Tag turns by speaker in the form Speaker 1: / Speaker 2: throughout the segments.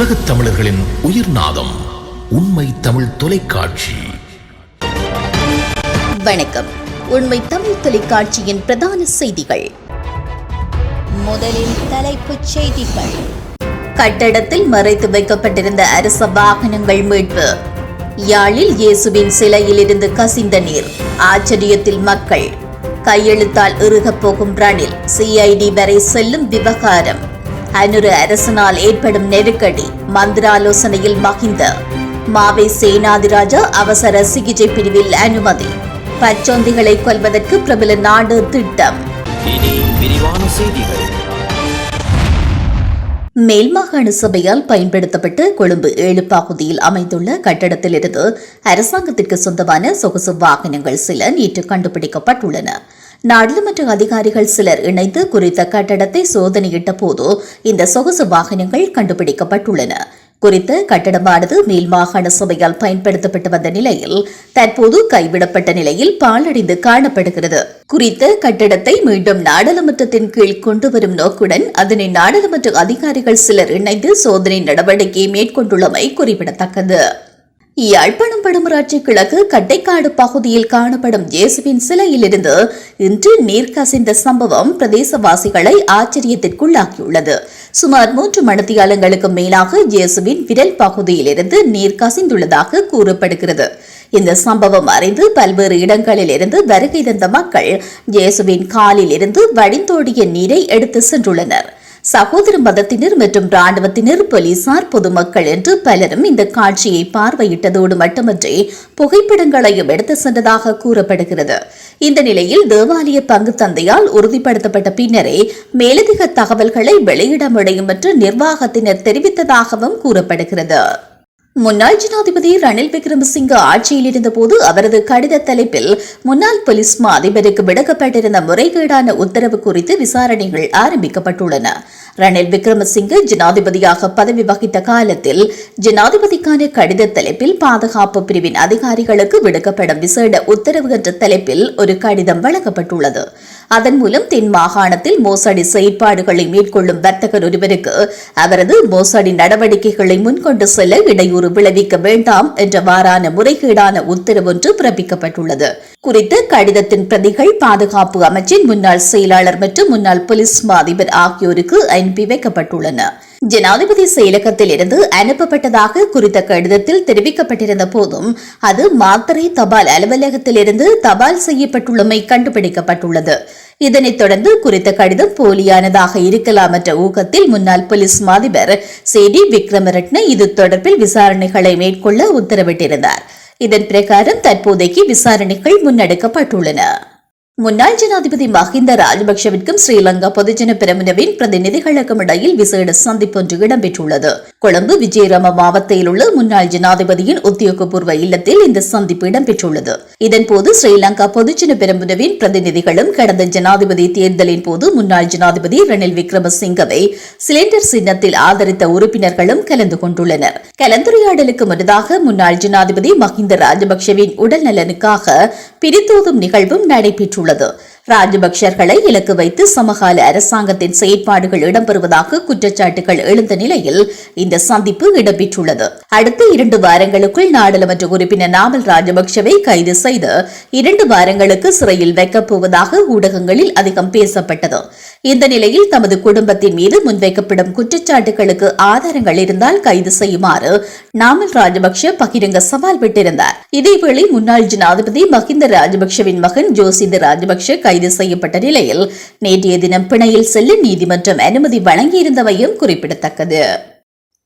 Speaker 1: உலகத் தமிழர்களின் உயிர் நாதம் உண்மை தமிழ் தொலைக்காட்சி.
Speaker 2: வணக்கம். உண்மை தமிழ் தொலைக்காட்சியின் பிரதான செய்திகள். முதலில் தலைப்புச் செய்திகள். கட்டடத்தில் மறைத்து வைக்கப்பட்டிருந்த அரச வாகனங்கள் மீட்பு. யாழில் இயேசுவின் சிலையிலிருந்து கசிந்த நீர். ஆச்சரியத்தில் மக்கள். கையெழுத்தால் இறுகப் போகும் ரணில். சிஐடி வரை செல்லும் விவகாரம். அனுரு அரசனால் ஏற்படும் நெருக்கடி மந்திராலோசனையில் மகிந்த மாவை சேனாதிராஜா அவசர சிகிச்சை பிரிவில் அனுமதி. பச்சோந்திகளை கொல்வதற்கு பிரபல நாடு திட்டம்.
Speaker 3: மேல்மாகாண
Speaker 2: மேல் மாகாண சபையால் பயன்படுத்தப்பட்டு கொழும்பு ஏழு பகுதியில் அமைந்துள்ள கட்டடத்திலிருந்து அரசாங்கத்திற்கு சொந்தமான சொகுசு வாகனங்கள் சில நேற்று கண்டுபிடிக்கப்பட்டுள்ளன. நாடாளுமன்ற அதிகாரிகள் சிலர் இணைந்து குறித்த கட்டடத்தை சோதனையிட்ட போது இந்த சொகுசு வாகனங்கள் கண்டுபிடிக்கப்பட்டுள்ளன. குறித்த கட்டடமானது மேல் மாகாண சபையால் பயன்படுத்தப்பட்டு வந்த நிலையில் தற்போது கைவிடப்பட்ட நிலையில் பாழடைந்து காணப்படுகிறது. குறித்த கட்டடத்தை மீண்டும் நாடாளுமன்றத்தின் கீழ் கொண்டு வரும் நோக்குடன் அதனை நாடாளுமன்ற அதிகாரிகள் சிலர் இணைந்து சோதனை நடவடிக்கையை மேற்கொண்டுள்ளமை குறிப்பிடத்தக்கது. யாழ்ப்பாணம் படுமராட்சி கிழக்கு கட்டைக்காடு பகுதியில் காணப்படும் இயேசுவின் சிலையிலிருந்து இன்று நீர் கசிந்த சம்பவம் பிரதேசவாசிகளை ஆச்சரியத்திற்குள்ளாக்கியுள்ளது. சுமார் மூன்று மணித்தியாலங்களுக்கு மேலாக இயேசுவின் விரல் பகுதியிலிருந்து நீர் கசிந்துள்ளதாக கூறப்படுகிறது. இந்த சம்பவம் அறிந்து பல்வேறு இடங்களில் இருந்து வருகை தந்த மக்கள் இயேசுவின் காலில் இருந்து வடிந்தோடிய நீரை எடுத்து சென்றுள்ளனர். சகோதர மதத்தினர் மற்றும் ராணுவத்தினர் போலீசார் பொதுமக்கள் என்று பலரும் இந்த காட்சியை பார்வையிட்டதோடு மட்டுமன்றி புகைப்படங்களையும் எடுத்து சென்றதாக கூறப்படுகிறது. இந்த நிலையில் தேவாலய பங்கு தந்தையால் உறுதிப்படுத்தப்பட்ட பின்னரே மேலதிக தகவல்களை வெளியிட முடியும் என்று நிர்வாகத்தினர் தெரிவித்ததாகவும் கூறப்படுகிறது. முன்னாள் ஜனாதிபதி ரணில் விக்ரமசிங்க ஆட்சியில் இருந்தபோது அவரது கடித தலைப்பில் முன்னாள் போலீஸ் மா அதிபருக்கு விடுக்கப்பட்டிருந்த முறைகேடான உத்தரவு குறித்து விசாரணைகள் ஆரம்பிக்கப்பட்டுள்ளன. ரணில் விக்ரமசிங்க ஜனாதிபதியாக பதவி வகித்த காலத்தில் ஜனாதிபதிக்கான கடித தலைப்பில் பாதுகாப்பு பிரிவின் அதிகாரிகளுக்கு விடுக்கப்படும் விசேட உத்தரவு என்ற தலைப்பில் ஒரு கடிதம் வழங்கப்பட்டுள்ளது. அதன் மூலம் தென் மாகாணத்தில் மோசடி செயற்பாடுகளை மேற்கொள்ளும் வர்த்தகர் ஒருவருக்கு அவரது மோசடி நடவடிக்கைகளை முன்கொண்டு செல்ல இடையூறு விளைவிக்க வேண்டாம் என்றவாறான முறைகேடான உத்தரவு ஒன்று பிறப்பிக்கப்பட்டுள்ளது. குறித்த கடிதத்தின் பிரதிகள் பாதுகாப்பு அமைச்சின் முன்னாள் செயலாளர் மற்றும் முன்னாள் போலீஸ் மாதிபர் ஆகியோருக்கு அனுப்பி வைக்கப்பட்டுள்ளன. ஜனாதிபதி செயலகத்தில் இருந்து அனுப்பப்பட்டதாக குறித்த கடிதத்தில் தெரிவிக்கப்பட்டிருந்த போதும் அது மாத்திரை தபால் அலுவலகத்தில் இருந்து தபால் செய்யப்பட்டுள்ளமை கண்டுபிடிக்கப்பட்டுள்ளது. இதனைத் தொடர்ந்து குறித்த கடிதம் போலியானதாக இருக்கலாம் என்ற ஊகத்தில் முன்னாள் போலீஸ் மாதிபர் சேடி விக்ரமரட்ன இது தொடர்பில் விசாரணைகளை மேற்கொள்ள உத்தரவிட்டிருந்தார். இதன் பிரகாரம் தற்போதைக்கு விசாரணைகள் முன்னெடுக்கப்பட்டுள்ளன. முன்னாள் ஜனாதிபதி மஹிந்த ராஜபக்சவிற்கும் ஸ்ரீலங்கா பொதுஜன பிரமுனவின் பிரதிநிதிகளுக்கும் இடையில் விசேட சந்திப்பு ஒன்று இடம்பெற்றுள்ளது. கொழும்பு விஜயராம மாவட்டத்தில் உள்ள முன்னாள் ஜனாதிபதியின் உத்தியோகபூர்வ இல்லத்தில் இந்த சந்திப்பு இடம்பெற்றுள்ளது. இதன்போது ஸ்ரீலங்கா பொதுஜன பிரமுனவின் பிரதிநிதிகளும் கடந்த ஜனாதிபதி தேர்தலின் போது முன்னாள் ஜனாதிபதி ரணில் விக்ரமசிங்கவை சிலிண்டர் சின்னத்தில் ஆதரித்த உறுப்பினர்களும் கலந்து கொண்டுள்ளனர். கலந்துரையாடலுக்கு முன்னதாக முன்னாள் ஜனாதிபதி மஹிந்த ராஜபக்சவின் உடல் நலனுக்காக பிரித்தோதும் நிகழ்வும் நடைபெற்றுள்ளது. tamamladı. ராஜபக்சர்களை இலக்கு வைத்து சமகால அரசாங்கத்தின் செயற்பாடுகள் இடம்பெறுவதாக குற்றச்சாட்டுகள் எழுந்த நிலையில் இந்த சந்திப்பு இடம்பெற்றுள்ளது. அடுத்த இரண்டு வாரங்களுக்குள் நாடாளுமன்ற உறுப்பினர் நாமல் ராஜபக்சவை கைது செய்து இரண்டு வாரங்களுக்கு சிறையில் வைக்கப் போவதாக ஊடகங்களில் அதிகம் பேசப்பட்டது. இந்த நிலையில் தமது குடும்பத்தின் மீது முன்வைக்கப்படும் குற்றச்சாட்டுகளுக்கு ஆதாரங்கள் இருந்தால் கைது செய்யுமாறு நாமல் ராஜபக்ஷ பகிரங்க சவால் விட்டிருந்தார். இதேவேளை முன்னாள் ஜனாதிபதி மஹிந்த ராஜபக்ஷவின் மகன் ஜோசிந்த ராஜபக்ஷ கைது செய்யப்பட்ட நிலையில் நேற்றைய தினம் பிணையில் செல்ல நீதிமன்றம் அனுமதி வழங்கியிருந்தவையும் குறிப்பிடத்தக்கது.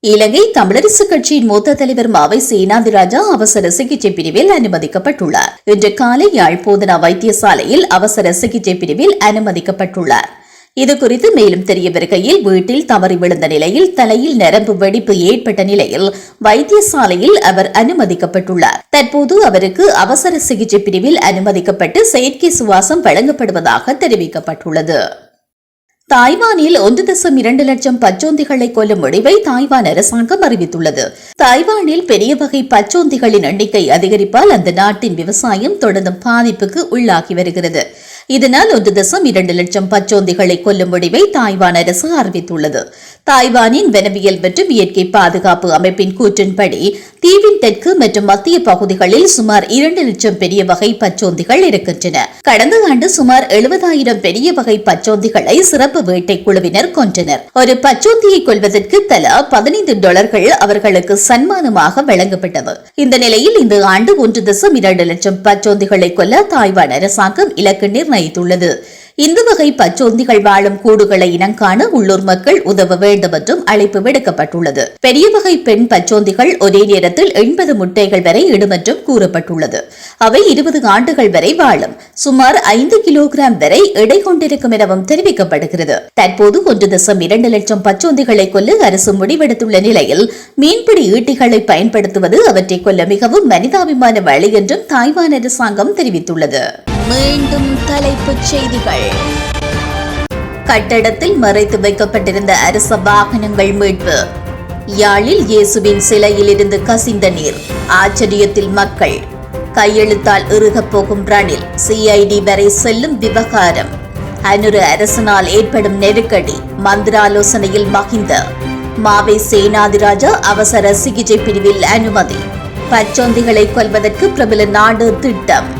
Speaker 2: இலங்கை தமிழரசு கட்சியின் மூத்த தலைவர் மாவை சேனாதிராஜா அவசர சிகிச்சை பிரிவில் அனுமதிக்கப்பட்டுள்ளார். இன்று காலை யாழ் போதனா வைத்தியசாலையில் அவசர சிகிச்சை பிரிவில் அனுமதிக்கப்பட்டுள்ளார். இது குறித்து மேலும் தெரிய வருகையில் வீட்டில் தவறி விழுந்த நிலையில் தலையில் நரம்பு வெடிப்பு ஏற்பட்ட நிலையில் வைத்தியசாலையில் அவர் அனுமதிக்கப்பட்டுள்ளார். தற்போது அவருக்கு அவசர சிகிச்சை பிரிவில் அனுமதிக்கப்பட்டு செயற்கை சுவாசம் வழங்கப்படுவதாக தெரிவிக்கப்பட்டுள்ளது. தாய்வானில் ஒன்று தசம் இரண்டு லட்சம் பச்சோந்திகளை கொல்லும் முடிவை தாய்வான் அரசாங்கம் அறிவித்துள்ளது. தாய்வானில் பெரிய வகை பச்சோந்திகளின் எண்ணிக்கை அதிகரிப்பால் அந்த நாட்டின் விவசாயம் தொடர்ந்து பாதிப்புக்கு உள்ளாகி வருகிறது. இதனால் ஒன்று தசம் இரண்டு லட்சம் பச்சோந்திகளை கொல்லும் முடிவை தாய்வான் அரசு அறிவித்துள்ளது. தாய்வானின் வனவியல் மற்றும் இயற்கை பாதுகாப்பு அமைப்பின் கூற்றின்படி தீவின் தெற்கு மற்றும் மத்திய பகுதிகளில் சுமார் இரண்டு லட்சம் பெரிய வகை பச்சோந்திகள் இருக்கின்றன. கடந்த ஆண்டு சுமார் எழுபதாயிரம் பெரிய வகை பச்சோந்திகளை சிறப்பு வேட்டை குழுவினர் கொன்றனர். ஒரு பச்சோந்தியை கொள்வதற்கு தலா பதினைந்து டாலர்கள் அவர்களுக்கு சன்மானமாக வழங்கப்பட்டது. இந்த நிலையில் இந்த ஆண்டு ஒன்று தசம் இரண்டு லட்சம் பச்சோந்திகளை கொல்ல தாய்வான் அரசாங்கம் இலக்கு நிர்ணயம் நிர்ணயித்துள்ளது இந்த வகை பச்சோந்திகள் வாழும் கூடுகளை இனங்காண உள்ளூர் மக்கள் உதவ வேண்டும் என்றும் அழைப்பு விடுக்கப்பட்டுள்ளது. பெரிய வகை பெண் பச்சோந்திகள் ஒரே நேரத்தில் எண்பது முட்டைகள் வரை இடும் என்றும் கூறப்பட்டுள்ளது. அவை இருபது ஆண்டுகள் வரை வாழும். சுமார் ஐந்து கிலோகிராம் வரை எடை கொண்டிருக்கும் எனவும் தெரிவிக்கப்படுகிறது. தற்போது ஒன்று தசம் இரண்டு லட்சம் பச்சோந்திகளை கொல்ல அரசு முடிவெடுத்துள்ள நிலையில் மீன்பிடி ஈட்டிகளை பயன்படுத்துவது அவற்றை கொல்ல மிகவும் மனிதாபிமான வழி என்றும் தாய்வான் அரசாங்கம் தெரிவித்துள்ளது. மீண்டும் தலைப்புச் செய்திகள். கட்டடத்தில் மறைத்து வைக்கப்பட்டிருந்த அரச வாகனங்கள் மீட்பு. யாழில் இயேசுவின் சிலையிலிருந்து கசிந்த நீர். ஆச்சரியத்தில் மக்கள். கையெழுத்தால் இறுகப் போகும் ரணில் சிஐடி வரை செல்லும் விவகாரம். அனுரு அரசனால் ஏற்படும் நெருக்கடி மந்திராலோசனையில் மகிந்த மாவை சேனாதிராஜா அவசர சிகிச்சை பிரிவில் அனுமதி. பச்சோந்திகளை கொல்வதற்கு பிரபல நாடு திட்டம்.